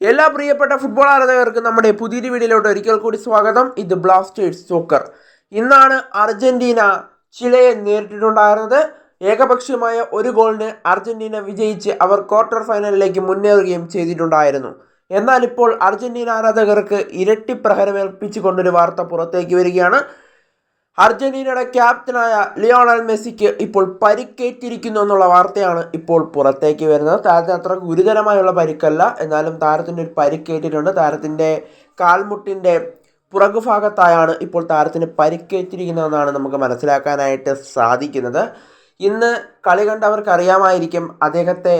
എല്ലാ പ്രിയപ്പെട്ട ഫുട്ബോൾ ആരാധകർക്കും നമ്മുടെ പുതിയൊരു വീഡിയോയിലോട്ട് ഒരിക്കൽ കൂടി സ്വാഗതം. ഇത് ബ്ലാസ്റ്റേഴ്സ് സോക്കർ ഇന്നാണ് അർജന്റീന ചിലയെ നേരിട്ടിട്ടുണ്ടായിരുന്നത്. ഏകപക്ഷീയമായ ഒരു ഗോളിന് അർജന്റീന വിജയിച്ച് അവർ ക്വാർട്ടർ ഫൈനലിലേക്ക് മുന്നേറുകയും ചെയ്തിട്ടുണ്ടായിരുന്നു. എന്നാൽ ഇപ്പോൾ അർജന്റീന ആരാധകർക്ക് ഇരട്ടി പ്രഹരമേൽപ്പിച്ചുകൊണ്ടൊരു വാർത്ത പുറത്തേക്ക് വരികയാണ്. അർജന്റീനയുടെ ക്യാപ്റ്റനായ ലിയോണൽ മെസ്സിക്ക് ഇപ്പോൾ പരിക്കേറ്റിരിക്കുന്നു എന്നുള്ള വാർത്തയാണ് ഇപ്പോൾ പുറത്തേക്ക് വരുന്നത്. താരത്തിന് അത്ര ഗുരുതരമായുള്ള പരിക്കല്ല. എന്നാലും താരത്തിന്റെ ഒരു പരിക്കേറ്റിട്ടുണ്ട്. താരത്തിന്റെ കാൽമുട്ടിന്റെ പുറകുഭാഗത്തായാണ് ഇപ്പോൾ താരത്തിന് പരിക്കേറ്റിരിക്കുന്നതെന്നാണ് നമുക്ക് മനസ്സിലാക്കാനായിട്ട് സാധിക്കുന്നത്. ഇന്ന് കളി കണ്ടവർക്ക് അറിയാമായിരിക്കും അദ്ദേഹത്തെ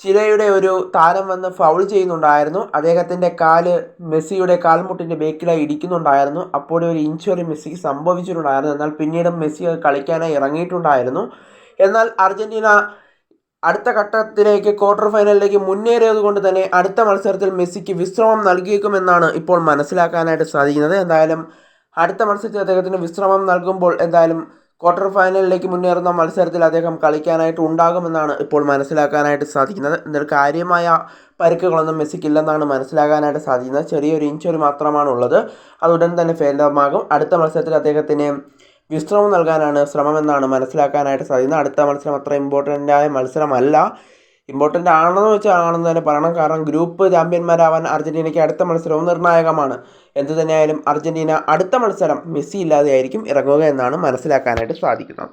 ചിലയുടെ ഒരു താരം വന്ന് ഫൗൾ ചെയ്യുന്നുണ്ടായിരുന്നു. അദ്ദേഹത്തിന്റെ കാൽ മെസ്സിയുടെ കാൽമുട്ടിന്റെ ബേക്കിലായി ഇടിക്കുന്നുണ്ടായിരുന്നു. അപ്പോൾ ഒരു ഇഞ്ചുറി മെസ്സിക്ക് സംഭവിച്ചിട്ടുണ്ടായിരുന്നു. എന്നാൽ പിന്നീട് മെസ്സി കളിക്കാനായി ഇറങ്ങിയിട്ടുണ്ടായിരുന്നു. എന്നാൽ അർജന്റീന അടുത്ത ഘട്ടത്തിലേക്ക് ക്വാർട്ടർ ഫൈനലിലേക്ക് മുന്നേറിയത് കൊണ്ട് തന്നെ അടുത്ത മത്സരത്തിൽ മെസ്സിക്ക് വിശ്രമം നൽകിയേക്കുമെന്നാണ് ഇപ്പോൾ മനസ്സിലാക്കാനായിട്ട് സാധിക്കുന്നത്. എന്തായാലും അടുത്ത മത്സരത്തിൽ അദ്ദേഹത്തിന് വിശ്രമം നൽകുമ്പോൾ എന്തായാലും ക്വാർട്ടർ ഫൈനലിലേക്ക് മുന്നേറുന്ന മത്സരത്തിൽ അദ്ദേഹം കളിക്കാനായിട്ട് ഉണ്ടാകുമെന്നാണ് ഇപ്പോൾ മനസ്സിലാക്കാനായിട്ട് സാധിക്കുന്നത്. എന്നാൽ കാര്യമായ പരിക്കുകളൊന്നും മെസ്സിക്കില്ലെന്നാണ് മനസ്സിലാക്കാനായിട്ട് സാധിക്കുന്നത്. ചെറിയൊരു ഇഞ്ചുറി മാത്രമാണ് ഉള്ളത് അതുടൻ തന്നെ ഫേലമാകും അടുത്ത മത്സരത്തിൽ അദ്ദേഹത്തിന് വിശ്രമം നൽകാനാണ് ശ്രമമെന്നാണ് മനസ്സിലാക്കാനായിട്ട് സാധിക്കുന്നത്. അടുത്ത മത്സരം അത്ര ഇമ്പോർട്ടന്റായ മത്സരമല്ല. ഇമ്പോർട്ടന്റ് ആണെന്ന് വെച്ചാൽ ആണെന്ന് തന്നെ പറയണം. കാരണം ഗ്രൂപ്പ് ചാമ്പ്യന്മാരാവാൻ അർജന്റീനയ്ക്ക് അടുത്ത മത്സരവും നിർണായകമാണ്. എന്തു തന്നെയായാലും അർജന്റീന അടുത്ത മത്സരം മെസ്സി ഇല്ലാതെയായിരിക്കും ഇറങ്ങുക എന്നാണ് മനസ്സിലാക്കാനായിട്ട് സാധിക്കുന്നത്.